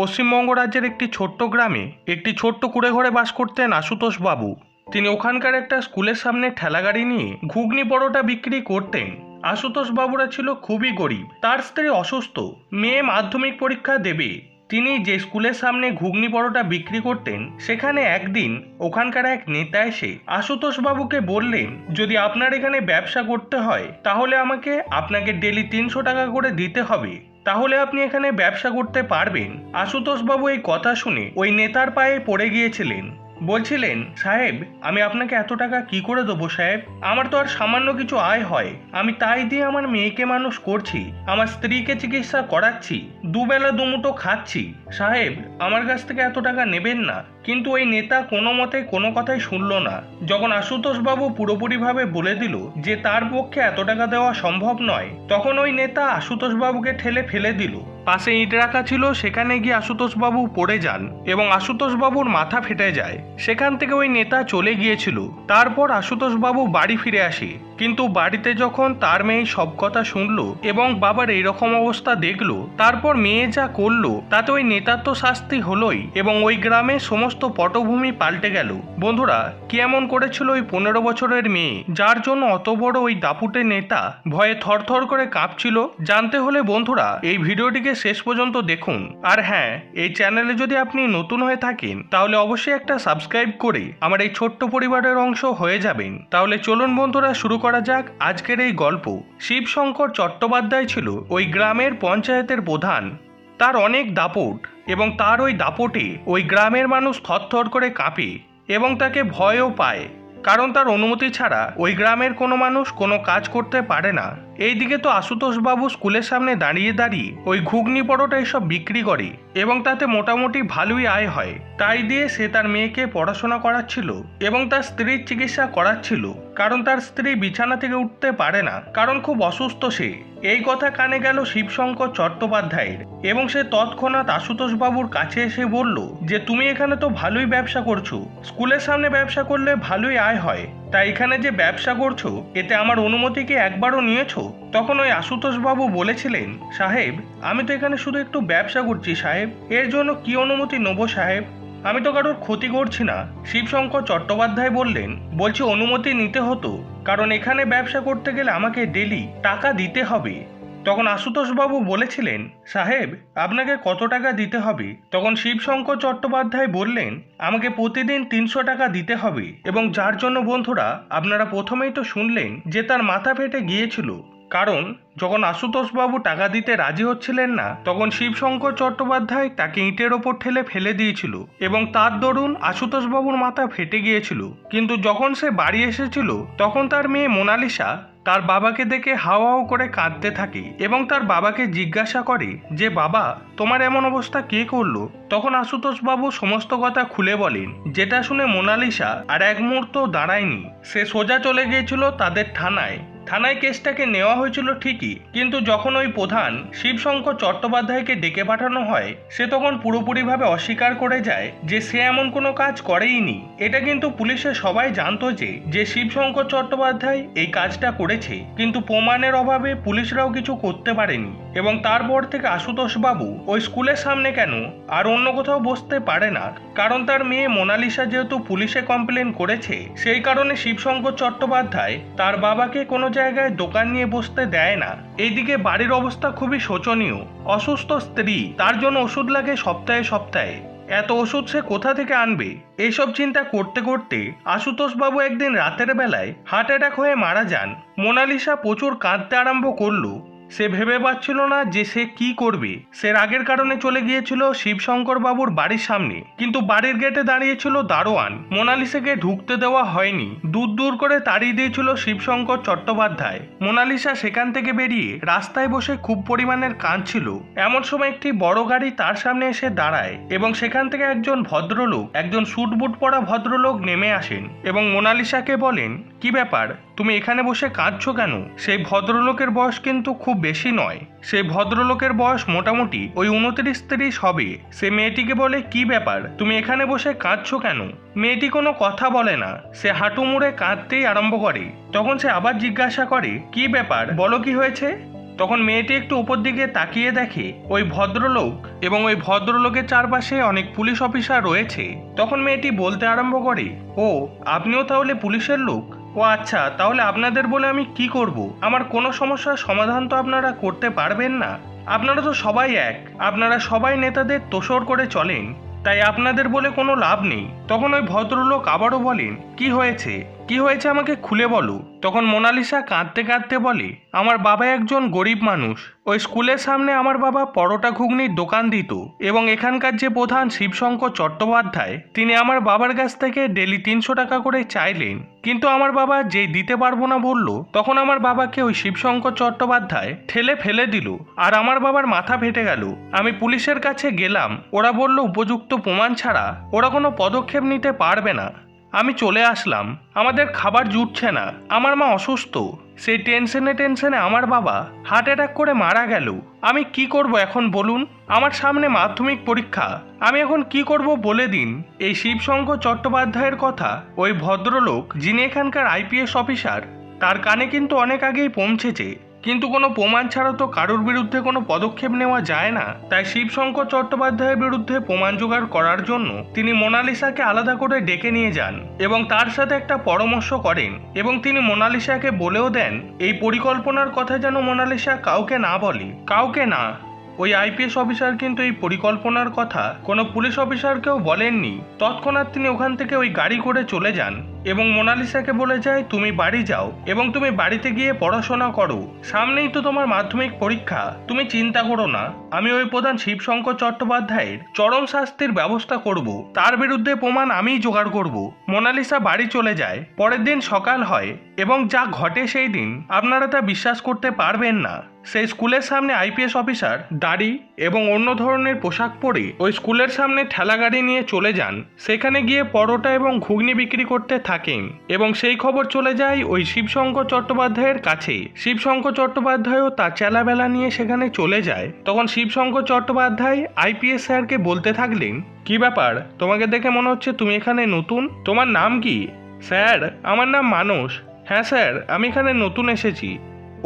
পশ্চিমবঙ্গ রাজ্যের একটি ছোট্ট গ্রামে একটি ছোট্ট কুড়ে ঘরে বাস করতেন আশুতোষ বাবু তিনি ওখানকার একটা স্কুলের সামনে ঠেলাগাড়ি নিয়ে ঘুগনি পরোটা বিক্রি করতেন। আশুতোষ বাবুরা ছিল খুবই গরিব। তার স্ত্রী অসুস্থ। মেয়ে মাধ্যমিক পরীক্ষা দেবে। তিনি যে স্কুলের সামনে ঘুগনি পরোটা বিক্রি করতেন, সেখানে একদিন ওখানকার এক নেতা এসে আশুতোষ বাবুকে বললেন, যদি আপনার এখানে ব্যবসা করতে হয়, তাহলে আমাকে আপনাকে ডেলি তিনশো টাকা করে দিতে হবে। তাহলে আপনি এখানে ব্যবসা করতে পারবেন। আশুতোষ বাবু এই কথা শুনে ওই নেতার পায়ে পড়ে গিয়েছিলেন। বলছিলেন, সাহেব, আমি আপনাকে এত টাকা কি করে দেবো সাহেব? আমার তো আর সামান্য কিছু আয় হয়। আমি তাই দিয়ে আমার মেয়েকে মানুষ করছি, আমার স্ত্রীকে চিকিৎসা করাচ্ছি, দুবেলা দুমুটো খাচ্ছি। সাহেব, আমার কাছ থেকে এত টাকা নেবেন না। কিন্তু ওই নেতা কোনো মতে কোনো কথাই শুনল না। যখন আশুতোষ বাবু পুরোপুরিভাবে বলে দিল যে তার পক্ষে এত টাকা দেওয়া সম্ভব নয়, তখন ওই নেতা আশুতোষ বাবুকে ঠেলে ফেলে দিল। পাশে ইট রাখা ছিল, সেখানে গিয়ে আশুতোষ বাবু পড়ে যান এবং আশুতোষ বাবুর মাথা ফেটে যায়। সেখান থেকে ওই নেতা চলে গিয়েছিল। তারপর আশুতোষ বাবু বাড়ি ফিরে আসে। কিন্তু বাড়িতে যখন তার মেয়ে সব কথা শুনলো এবং বাবার এইরকম অবস্থা দেখল, তারপর মেয়ে যা করল, তাতে ওই নেতার তো শাস্তি হলোই এবং ওই গ্রামে সমস্ত পটভূমি পাল্টে গেল। বন্ধুরা কি এমন করেছিল ওই পনেরো বছরের মেয়ে? যার জন্য অত বড় ওই দাপুটে নেতা ভয়ে থরথর করে কাঁপছিল? জানতে হলে বন্ধুরা, এই ভিডিওটিকে শেষ পর্যন্ত দেখুন। আর হ্যাঁ এই চ্যানেলে যদি আপনি নতুন হয়ে থাকেন, তাহলে অবশ্যই একটা সাবস্ক্রাইব করে আমার এই ছোট্ট পরিবারের অংশ হয়ে যাবেন। তাহলে চলুন বন্ধুরা, শুরু করা যাক আজকের এই গল্প। শিবশঙ্কর চট্টোপাধ্যায় ছিল ওই গ্রামের পঞ্চায়েতের প্রধান। তার অনেক দাপট এবং তার ওই দাপটে ওই গ্রামের মানুষ থরথর করে কাঁপে এবং তাকে ভয়ও পায়। কারণ তার অনুমতি ছাড়া ওই গ্রামের কোনো মানুষ কোনো কাজ করতে পারে না। এইদিকে তো আশুতোষ বাবু স্কুলের সামনে দাঁড়িয়ে দাঁড়িয়ে ওই ঘুগনি পরোটা এসব বিক্রি করে এবং তাতে মোটামুটি ভালোই আয় হয়। তাই দিয়ে সে তার মেয়েকে পড়াশোনা করাচ্ছিল এবং তার স্ত্রীর চিকিৎসা করাচ্ছিল। কারণ তার স্ত্রী বিছানা থেকে উঠতে পারে না, কারণ খুব অসুস্থ সে। এই কথা কানে গেল শিবশঙ্কর চট্টোপাধ্যায়ের, এবং সে তৎক্ষণাৎ আশুতোষ বাবুর কাছে এসে বলল যে, তুমি এখানে তো ভালোই ব্যবসা করছ। স্কুলের সামনে ব্যবসা করলে ভালোই আয় হয়। তাই এখানে যে ব্যবসা করছ, এতে আমার অনুমতি কি একবারও নিয়েছো? তখন ওই বাবু বলেছিলেন, সাহেব, আমি তো এখানে শুধু একটু ব্যবসা করছি, সাহেব। এর জন্য কি অনুমতি নেব, সাহেব? আমি তো কারোর ক্ষতি করছি না। শিবশঙ্কর চট্টোপাধ্যায় বললেন, বলছি অনুমতি নিতে হতো, কারণ এখানে ব্যবসা করতে গেলে আমাকে ডেলি টাকা দিতে হবে। তখন আশুতোষবাবু বলেছিলেন, সাহেব, আপনাকে কত টাকা দিতে হবে? তখন শিবশঙ্কর চট্টোপাধ্যায় বললেন, আমাকে প্রতিদিন তিনশো টাকা দিতে হবে। এবং যার জন্য বন্ধুরা, আপনারা প্রথমেই তো শুনলেন যে তার মাথা ফেটে গিয়েছিল। কারণ, যখন আশুতোষবাবু টাকা দিতে রাজি হচ্ছিলেন না, তখন শিবশঙ্কর চট্টোপাধ্যায় তাকে ইটের ওপর ঠেলে ফেলে দিয়েছিল এবং তার দরুন আশুতোষবাবুর মাথা ফেটে গিয়েছিল। কিন্তু যখন সে বাড়ি এসেছিল, তখন তার মেয়ে মোনালিসা তার বাবাকে দেখে হাও হাও করে কাঁদতে থাকে এবং তার বাবাকে জিজ্ঞাসা করে যে, বাবা, তোমার এমন অবস্থা কে করল? তখন আশুতোষ বাবু সমস্ত কথা খুলে বলেন, যেটা শুনে মোনালিসা আর এক মুহূর্ত দাঁড়ায়নি। সে সোজা চলে গিয়েছিল তাদের থানায়। থানায় কেসটাকে নেওয়া হয়েছিল ঠিকই, কিন্তু যখন ওই প্রধান শিবশঙ্কর চট্টোপাধ্যায়কে ডেকে পাঠানো হয়, সে তখন পুরোপুরিভাবে অস্বীকার করে যায় যে সে এমন কোনো কাজ করেইনি। এটা কিন্তু পুলিশে সবাই জানত যে যে শিবশঙ্কর চট্টোপাধ্যায় এই কাজটা করেছে, কিন্তু প্রমাণের অভাবে পুলিশরাও কিছু করতে পারেনি। এবং তারপর থেকে আশুতোষ বাবু ওই স্কুলের সামনে কেন আর অন্য কোথাও বসতে পারে না? কারণ তার মেয়ে মোনালিসা যেহেতু পুলিশে কমপ্লেন করেছে, সেই কারণে শিবশঙ্কর চট্টোপাধ্যায় তার বাবাকে কোনো জায়গায় দোকান নিয়ে বসতে দেয় না। এইদিকে বাড়ির অবস্থা খুবই শোচনীয়। অসুস্থ স্ত্রী, তার জন্য ওষুধ লাগে সপ্তাহে সপ্তাহে। এত ওষুধ সে কোথা থেকে আনবে? এইসব চিন্তা করতে করতে আশুতোষ বাবু একদিন রাতের বেলায় হার্ট অ্যাটাক হয়ে মারা যান। মোনালিসা প্রচুর কাঁদতে আরম্ভ করল। সে ভেবে পাচ্ছিল না যে সে কি করবে। সে রাগের কারণে চলে গিয়েছিল শিবশঙ্কর বাবুর বাড়ির সামনে। কিন্তু বাড়ির গেটে দাঁড়িয়েছিল দারোয়ান। মোনালিসাকে ঢুকতে দেওয়া হয়নি। দূর দূর করে তাড়িয়ে দিয়েছিল শিবশঙ্কর চট্টোপাধ্যায়। মোনালিসা সেখান থেকে বেরিয়ে রাস্তায় বসে খুব পরিমাণের কাঁদছিল। এমন সময় একটি বড় গাড়ি তার সামনে এসে দাঁড়ায় এবং সেখান থেকে একজন ভদ্রলোক, একজন স্যুট বুট পরা ভদ্রলোক নেমে আসেন এবং মোনালিসাকে বলেন, কি ব্যাপার? তুমি এখানে বসে কাঁদছো কেন? সেই ভদ্রলোকের বয়স কিন্তু খুব বেশি নয়। সে ভদ্রলোকের বয়স মোটামুটি ওই উনত্রিশ তিরিশ হবে। সে মেয়েটিকে বলে, কি ব্যাপার? তুমি এখানে বসে কাঁদছো কেন? মেয়েটি কোনো কথা বলে না। সে হাঁটু মুড়ে কাঁদতেই আরম্ভ করে। তখন সে আবার জিজ্ঞাসা করে, কি ব্যাপার? বলো কি হয়েছে? তখন মেয়েটি একটু উপর দিকে তাকিয়ে দেখে, ওই ভদ্রলোক এবং ওই ভদ্রলোকের চারপাশে অনেক পুলিশ অফিসার রয়েছে। তখন মেয়েটি বলতে আরম্ভ করে, ও, আপনিও তাহলে পুলিশের লোক? ও আচ্ছা তাহলে আপনাদের বলে আমি কি করব? আমার কোনো সমস্যার সমাধান তো আপনারা করতে পারবেন না। আপনারা তো সবাই এক। আপনারা সবাই নেতাদের তোষর করে চলেন। তাই আপনাদের বলে কোনো লাভ নেই। তখন ওই ভদ্রলোক আবারও বলেন, কি হয়েছে? কি হয়েছে আমাকে খুলে বলো? তখন মোনালিসা কাঁদতে কাঁদতে বলে, আমার বাবা একজন গরিব মানুষ। ওই স্কুলের সামনে আমার বাবা পরোটা ঘুগনির দোকান দিত এবং এখানকার যে প্রধান শিবশঙ্কর চট্টোপাধ্যায়, তিনি আমার বাবার কাছ থেকে ডেলি তিনশো টাকা করে চাইলেন। কিন্তু আমার বাবা যেই দিতে পারব না বলল, তখন আমার বাবাকে ওই শিবশঙ্কর চট্টোপাধ্যায় ঠেলে ফেলে দিল। আর আমার বাবার মাথা ফেটে গেল। আমি পুলিশের কাছে গেলাম। ওরা বলল, উপযুক্ত প্রমাণ ছাড়া ওরা কোনো পদক্ষেপ নিতে পারবে না। আমি চলে আসলাম। আমাদের খাবার জুটছে না। আমার মা অসুস্থ। সেই টেনশনে টেনশনে আমার বাবা হার্ট অ্যাটাক করে মারা গেল। আমি কি করব এখন বলুন? আমার সামনে মাধ্যমিক পরীক্ষা। আমি এখন কি করব বলে দিন? এই শিবশঙ্কর চট্টোপাধ্যায়ের কথা, ওই ভদ্রলোক যিনি এখানকার আইপিএস অফিসার, তার কানে কিন্তু অনেক আগেই পৌঁছেছে। কিন্তু কোনো প্রমাণ ছাড়া তো কারোর বিরুদ্ধে কোনো পদক্ষেপ নেওয়া যায় না। তাই শিবশঙ্কর চট্টোপাধ্যায়ের বিরুদ্ধে প্রমাণ জোগাড় করার জন্য তিনি মোনালিসাকে আলাদা করে ডেকে নিয়ে যান এবং তার সাথে একটা পরামর্শ করেন এবং তিনি মোনালিসাকে বলেও দেন, এই পরিকল্পনার কথা যেন মোনালিসা কাউকে না বলে। কাউকে না? ওই আইপিএস অফিসার কিন্তু এই পরিকল্পনার কথা। কোনো পুলিশ অফিসারকেও বলেননি। তৎক্ষণাৎ তিনি ওখান থেকে ওই গাড়ি করে চলে যান। এবং মোনালিসাকে বলে যায়, তুমি বাড়ি যাও এবং তুমি বাড়িতে গিয়ে পড়াশোনা করো। সামনেই তো তোমার মাধ্যমিক পরীক্ষা। তুমি চিন্তা করো না। আমি ওই প্রধান শিবশঙ্কর চট্টোপাধ্যায়ের চরম শাস্তির ব্যবস্থা করব। তার বিরুদ্ধে প্রমাণ আমিই জোগাড় করব। মোনালিসা বাড়ি চলে যায়। পরের দিন সকাল হয় এবং যা ঘটে সেই দিন আপনারা তা বিশ্বাস করতে পারবেন না। সেই স্কুলের সামনে আইপিএস অফিসার, দাড়ি এবং অন্য ধরনের পোশাক পরে ওই স্কুলের সামনে ঠেলা গাড়ি নিয়ে চলে যান। সেখানে গিয়ে পরোটা এবং ঘুগনি বিক্রি করতে থাকেন এবং সেই খবর চলে যায় ওই শিবশঙ্কর চট্টোপাধ্যায়ের কাছে। শিবশঙ্কর চট্টোপাধ্যায়ও তার চেলাবেলা নিয়ে সেখানে চলে যায়। তখন শিবশঙ্কর চট্টোপাধ্যায় আইপিএস স্যারকে বলতে থাকলেন, কি ব্যাপার? তোমাকে দেখে মনে হচ্ছে তুমি এখানে নতুন? তোমার নাম কি? স্যার, আমার নাম মানস। হ্যাঁ স্যার, আমি এখানে নতুন এসেছি।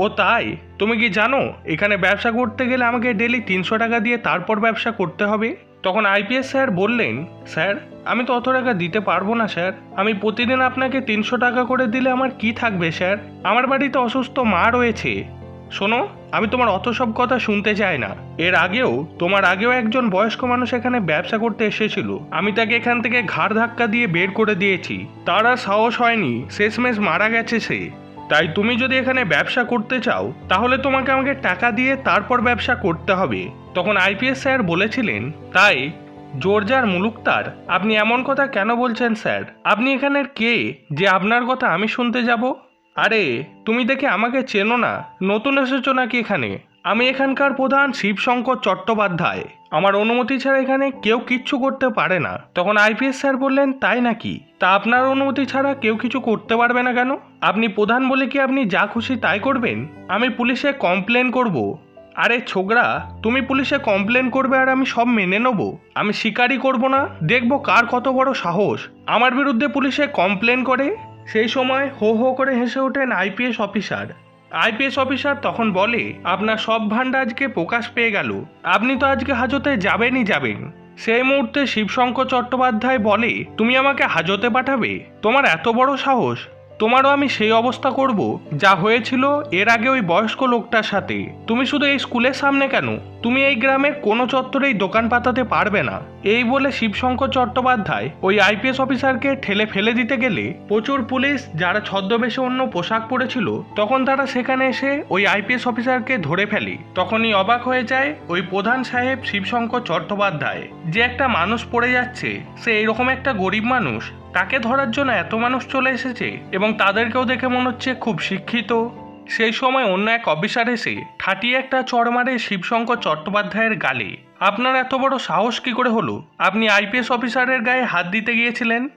ও তাই? তুমি কি জানো, এখানে ব্যবসা করতে গেলে আমাকে ডেলি তিনশো টাকা দিয়ে তারপর ব্যবসা করতে হবে? তখন আইপিএস স্যার বললেন, স্যার, আমি তো অত টাকা দিতে পারব না, স্যার। আমি প্রতিদিন আপনাকে তিনশো টাকা করে দিলে আমার কি থাকবে, স্যার? আমার বাড়িতে অসুস্থ মা রয়েছে। শোনো, আমি তোমার অত সব কথা শুনতে চাই না। এর আগেও, তোমার আগেও একজন বয়স্ক মানুষ এখানে ব্যবসা করতে এসেছিল। আমি তাকে এখান থেকে ঘাড় ধাক্কা দিয়ে বের করে দিয়েছি। তার আর সাহস হয়নি। শেষমেশ মারা গেছে সে। তাই তুমি যদি এখানে ব্যবসা করতে চাও, তাহলে তোমাকে আমাকে টাকা দিয়ে তারপর ব্যবসা করতে হবে। তখন আইপিএস স্যার বলেছিলেন, তাই, জোরজার মুলুকতার, আপনি এমন কথা কেন বলছেন স্যার? আপনি এখানের কে? যে আপনার কথা আমি শুনতে যাব? আরে, তুমি দেখে আমাকে চেনো না। নতুন এসেছ নাকি এখানে? আমি এখানকার প্রধান শিবশঙ্কর চট্টোপাধ্যায়। আমার অনুমতি ছাড়া এখানে কেউ কিচ্ছু করতে পারে না। তখন আইপিএস স্যার বললেন, তাই নাকি? তা আপনার অনুমতি ছাড়া কেউ কিছু করতে পারবে না কেন? আপনি প্রধান বলে কি আপনি যা খুশি তাই করবেন? আমি পুলিশে কমপ্লেন করব। আরে ছোকরা, তুমি পুলিশে কমপ্লেন করবে আর আমি সব মেনে নেব। আমি শিকারই করব না। দেখব কার কত বড় সাহস। আমার বিরুদ্ধে পুলিশে কমপ্লেন করে। সেই সময় হো হো করে হেসে ওঠেন আইপিএস অফিসার। আইপিএস অফিসার তখন বলে, আপনার সব ভান্ডা আজকে প্রকাশ পেয়ে গেল। আপনি তো আজকে হাজতে যাবেনই যাবেন। সেই মুহূর্তে শিবশঙ্কর চট্টোপাধ্যায় বলে, তুমি আমাকে হাজতে পাঠাবে? তোমার এত বড় সাহস? তোমারও আমি সেই অবস্থা করব, যা হয়েছিল এর আগে ওই বয়স্ক লোকটার সাথে। তুমি শুধু এই স্কুলের সামনে কেন? তুমি এই গ্রামের কোনো চত্বরেই দোকান পাতাতে পারবে না। এই বলে শিবশঙ্কর চট্টোপাধ্যায় ওই আইপিএস অফিসারকে ঠেলে ফেলে দিতে গেলে প্রচুর পুলিশ, যারা ছদ্মবেশে অন্য পোশাক পরেছিল, তখন তারা সেখানে এসে ওই আইপিএস অফিসারকে ধরে ফেলে। তখনই অবাক হয়ে যায় ওই প্রধান সাহেব শিবশঙ্কর চট্টোপাধ্যায়। যে একটা মানুষ পড়ে যাচ্ছে, সে এরকম একটা গরিব মানুষ তাকে ধরার জন্য এত মানুষ চলে এসেছে এবং তাদেরকেও দেখে মনে হচ্ছে খুব শিক্ষিত। সেই সময় অন্য এক অফিসার এসে ঠাটিয়ে একটা চড় মারে শিবশঙ্কর চট্টোপাধ্যায়ের গালে। আপনার এত বড় সাহস কি করে হলো? আপনি আইপিএস অফিসারের গায়ে হাত দিতে গিয়েছিলেন?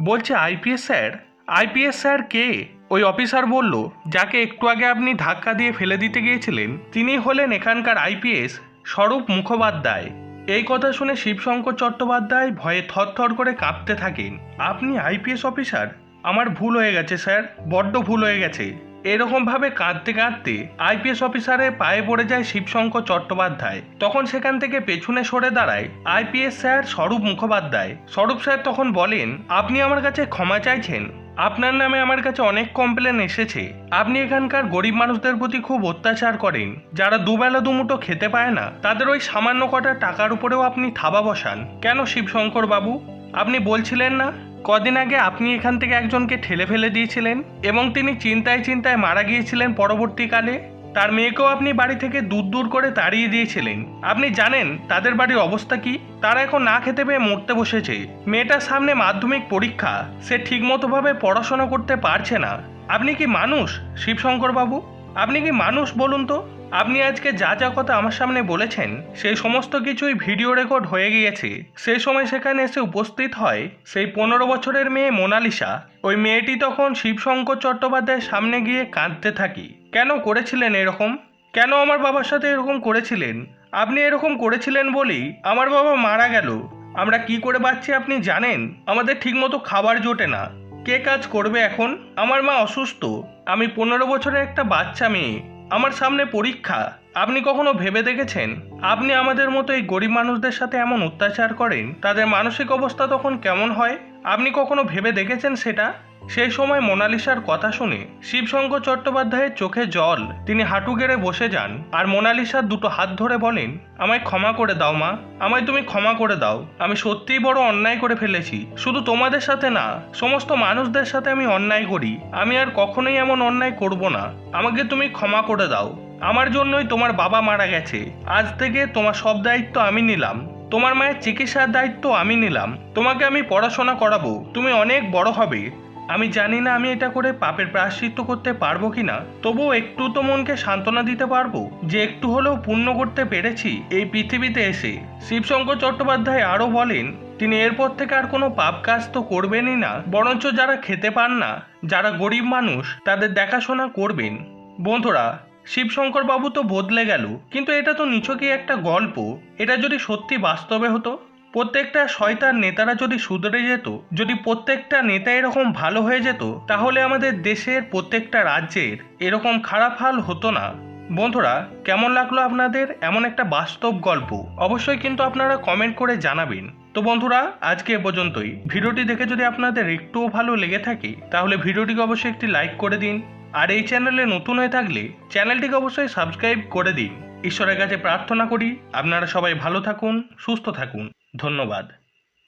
বলছে, আইপিএস স্যার। আইপিএস স্যার কে? ওই অফিসার বলল, যাকে একটু আগে আপনি ধাক্কা দিয়ে ফেলে দিতে গিয়েছিলেন তিনি হলেন এখানকার আইপিএস স্বরূপ মুখোপাধ্যায়। এই কথা শুনে শিবশঙ্কর চট্টোপাধ্যায় ভয়ে থরথর করে কাঁপতে থাকেন। আপনি আইপিএস অফিসার? আমার ভুল হয়ে গেছে, স্যার। বড্ড ভুল হয়ে গেছে। এরকমভাবে কাঁদতে কাঁদতে আইপিএস অফিসারের পায়ে পড়ে যায় শিবশঙ্কর চট্টোপাধ্যায়। তখন সেখান থেকে পেছনে সরে দাঁড়ায় আইপিএস স্যার স্বরূপ মুখোপাধ্যায়। স্বরূপ স্যার তখন বলেন, আপনি আমার কাছে ক্ষমা চাইছেন। আপনার নামে আমার কাছে অনেক কমপ্লেন এসেছে। আপনি এখানকার গরিব মানুষদের প্রতি খুব অত্যাচার করেন। যারা দুবেলা দুমুটো খেতে পায় না, তাদের ওই সামান্য কটা টাকার উপরেও আপনি থাবা বসান। কেন শিবশঙ্কর বাবু? আপনি বলছিলেন না, কদিন আগে আপনি এখান থেকে একজনকে ঠেলে ফেলে দিয়েছিলেন এবং তিনি চিন্তায় চিন্তায় মারা গিয়েছিলেন পরবর্তীকালে? তার মেয়েকেও আপনি বাড়ি থেকে দূর দূর করে তাড়িয়ে দিয়েছিলেন। আপনি জানেন তাদের বাড়ির অবস্থা কি? তারা এখন না খেতে পেয়ে মরতে বসেছে। মেয়েটার সামনে মাধ্যমিক পরীক্ষা, সে ঠিকমতোভাবে পড়াশোনা করতে পারছে না। আপনি কি মানুষ শিবশঙ্কর বাবু আপনি কি মানুষ বলুন তো? আপনি আজকে যা যা কথা আমার সামনে বলেছেন, সেই সমস্ত কিছুই ভিডিও রেকর্ড হয়ে গিয়েছে। সেই সময় সেখানে এসে উপস্থিত হয় সেই পনেরো বছরের মেয়ে মোনালিসা। ওই মেয়েটি তখন শিবশঙ্কর চট্টোপাধ্যায়ের সামনে গিয়ে কাঁদতে থাকি। কেন করেছিলেন এরকম? কেন আমার বাবার সাথে এরকম করেছিলেন? আপনি এরকম করেছিলেন বলেই আমার বাবা মারা গেল। আমরা কি করে বাঁচছি আপনি জানেন? আমাদের ঠিকমতো খাবার জোটে না। কে কাজ করবে এখন? আমার মা অসুস্থ। আমি পনেরো বছরের একটা বাচ্চা মেয়ে। আমার সামনে পরীক্ষা। আপনি কখনো ভেবে দেখেছেন? আপনি আমাদের মতো এই গরিব মানুষদের সাথে এমন অত্যাচার করেন? তাদের মানসিক অবস্থা তখন কেমন হয়? আপনি কখনো ভেবে দেখেছেন সেটা? সেই সময় মোনালিসার কথা শুনে শিবশঙ্কর চট্টোপাধ্যায়ের চোখে জল। তিনি হাঁটু গেড়ে বসে যান আর মোনালিসার দুটো হাত ধরে বলেন, আমায় ক্ষমা করে দাও মা, আমায় তুমি ক্ষমা করে দাও। আমি সত্যিই বড় অন্যায় করে ফেলেছি। শুধু তোমাদের সাথে না, সমস্ত মানুষদের সাথে আমি অন্যায় করি। আমি আর কখনোই এমন অন্যায় করব না। আমাকে তুমি ক্ষমা করে দাও। আমার জন্যই তোমার বাবা মারা গেছে। আজ থেকে তোমার সব দায়িত্ব আমি নিলাম। তোমার মায়ের চিকিৎসার দায়িত্ব আমি নিলাম। তোমাকে আমি পড়াশোনা করাবো। তুমি অনেক বড় হবে। আমি জানি না আমি এটা করে পাপের প্রায়শ্চিত্ত করতে পারব কিনা, তবুও একটু তো মনকে সান্ত্বনা দিতে পারব যে একটু হলেও পূর্ণ করতে পেরেছি এই পৃথিবীতে এসে। শিবশঙ্কর চট্টোপাধ্যায় আরও বলেন, তিনি এরপর থেকে আর কোনো পাপ কাজ তো করবেনই না, বরঞ্চ যারা খেতে পান না, যারা গরিব মানুষ, তাদের দেখাশোনা করবেন। বন্ধুরা শিবশঙ্কর বাবু তো বদলে গেল, কিন্তু এটা তো নিছকই একটা গল্প, এটা যদি সত্যি বাস্তবে হতো? প্রত্যেকটা শয়তান নেতারা যদি শুধরে যেত, যদি প্রত্যেকটা নেতা এরকম ভালো হয়ে যেত, তাহলে আমাদের দেশের প্রত্যেকটা রাজ্যের এরকম খারাপ হাল হতো না। বন্ধুরা, কেমন লাগল আপনাদের? এমন একটা বাস্তব গল্প। অবশ্যই কিন্তু আপনারা কমেন্ট করে জানাবেন। তো বন্ধুরা, আজকে এ পর্যন্তই। ভিডিওটি দেখে যদি আপনাদের একটুও ভালো লেগে থাকে, তাহলে ভিডিওটিকে অবশ্যই একটি লাইক করে দিন। আর এই চ্যানেলে নতুন হয়ে থাকলে চ্যানেলটিকে অবশ্যই সাবস্ক্রাইব করে দিন। ঈশ্বরের কাছে প্রার্থনা করি, আপনারা সবাই ভালো থাকুন, সুস্থ থাকুন। ধন্যবাদ।